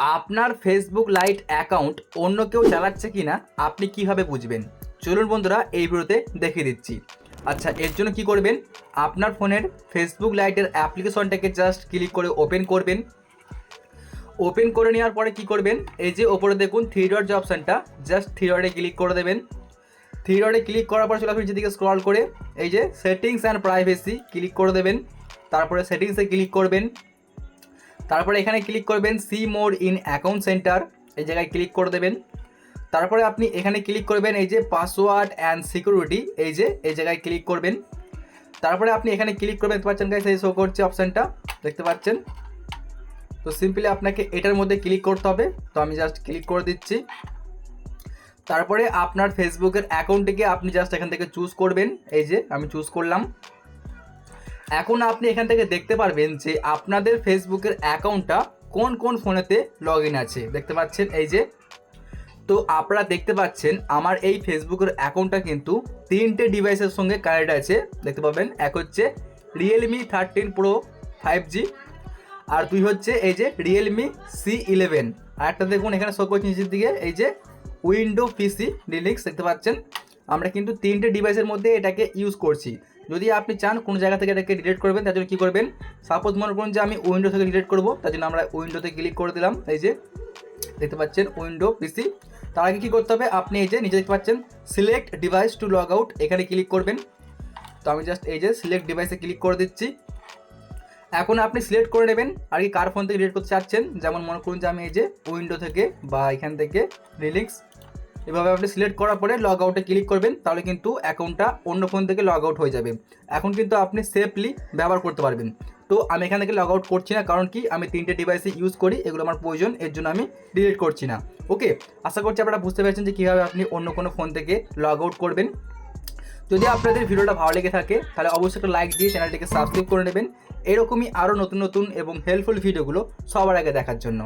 আপনার Facebook light account অন্য কেউ চালাচ্ছে কি না আপনি কীভাবে বুঝবেন? চলুন বন্ধুরা, এই ভিডিওতে দেখিয়ে দিচ্ছি। আচ্ছা এর জন্য কি করবেন? আপনার ফোনের ফেসবুক লাইটের অ্যাপ্লিকেশনটাকে জাস্ট ক্লিক করে ওপেন করবেন। ওপেন করে নেওয়ার পরে কি করবেন? এই যে ওপরে দেখুন থ্রি ডট যে অপশানটা জাস্ট থ্রি ডটে ক্লিক করে দেবেন। থ্রি ডটে ক্লিক করার পর চলে আসবেন নিচের স্ক্রল করে, এই যে সেটিংস অ্যান্ড প্রাইভেসি ক্লিক করে দেবেন। তারপরে সেটিংসে ক্লিক করবেন। তারপরে এখানে ক্লিক করবেন see more in account centre এই জায়গায় ক্লিক করে দেবেন। তারপরে আপনি এখানে ক্লিক করবেন এই যে পাসওয়ার্ড অ্যান্ড সিকিউরিটি এই যে, এই জায়গায় ক্লিক করবেন। তারপরে আপনি এখানে ক্লিক করবেন, দেখতে পাচ্ছেন গাইস এই শো করছে অপশানটা দেখতে পাচ্ছেন? তো সিম্পলি আপনাকে এটার মধ্যে ক্লিক করতে হবে। তো আমি জাস্ট ক্লিক করে দিচ্ছি। তারপরে আপনার ফেসবুকের অ্যাকাউন্টটিকে আপনি জাস্ট এখান থেকে চুজ করবেন। এই যে, আমি চুজ করলাম। এখন আপনি এখান থেকে দেখতে পারবেন যে আপনাদের ফেসবুকের অ্যাকাউন্টটা কোন কোন ফোনেতে লগ আছে। দেখতে পাচ্ছেন এই যে। তো আপনারা দেখতে পাচ্ছেন আমার এই ফেসবুকের অ্যাকাউন্টটা কিন্তু তিনটে ডিভাইসের সঙ্গে কানেক্ট আছে। দেখতে পাবেন, এক হচ্ছে Realme thirteen pro five G আর দুই হচ্ছে এই যে রিয়েলমি সি ইলেভেন আর একটা দেখুন এখানে শো করছে নিচের দিকে এই যে উইন্ডো পিসি লিনিক্স দেখতে পাচ্ছেন, আমরা কিন্তু তিনটে ডিভাইসের মধ্যে এটাকে ইউজ করছি। যদি আপনি চান কোনো জায়গা থেকে এটাকে ডিলিট করবেন, তার জন্য কী করবেন? সাপোজ মনে করুন যে আমি উইন্ডো থেকে ডিলিট করব, তার জন্য আমরা উইন্ডোতে ক্লিক করে দিলাম, এই যে দেখতে পাচ্ছেন উইন্ডো পিসি তার আগে কী করতে হবে? আপনি এই যে নিজে দেখতে পাচ্ছেন select device to log out এখানে ক্লিক করবেন। তো আমি জাস্ট এই যে সিলেক্ট ডিভাইসে ক্লিক করে দিচ্ছি। এখন আপনি সিলেক্ট করে নেবেন, আর কি কার ফোন থেকে ডিলিট করতে চাচ্ছেন? যেমন মনে করুন যে আমি এই যে উইন্ডো থেকে বা এখান থেকে রিলিক্স এভাবে আপনি সিলেক্ট করার পরে লগ আউটে ক্লিক করবেন, তাহলে কিন্তু অ্যাকাউন্টটা অন্য ফোন থেকে লগ আউট হয়ে যাবে। এখন কিন্তু আপনি সেফলি ব্যবহার করতে পারবেন। তো আমি এখান থেকে লগ আউট করছি না, কারণ কি? আমি তিনটে ডিভাইসে ইউজ করি, এগুলো আমার প্রয়োজন, এর জন্য আমি ডিলিট করছি না। ওকে? আশা করছি আপনারা বুঝতে পেরেছেন যে কীভাবে আপনি অন্য কোনো ফোন থেকে লগ আউট করবেন। যদি আপনাদের ভিডিওটা ভালো লেগে থাকে, তাহলে অবশ্যই একটা লাইক দিয়ে চ্যানেলটিকে সাবস্ক্রাইব করে নেবেন। এরকমই আরও নতুন নতুন এবং হেল্পফুল ভিডিওগুলো সবার আগে দেখার জন্য।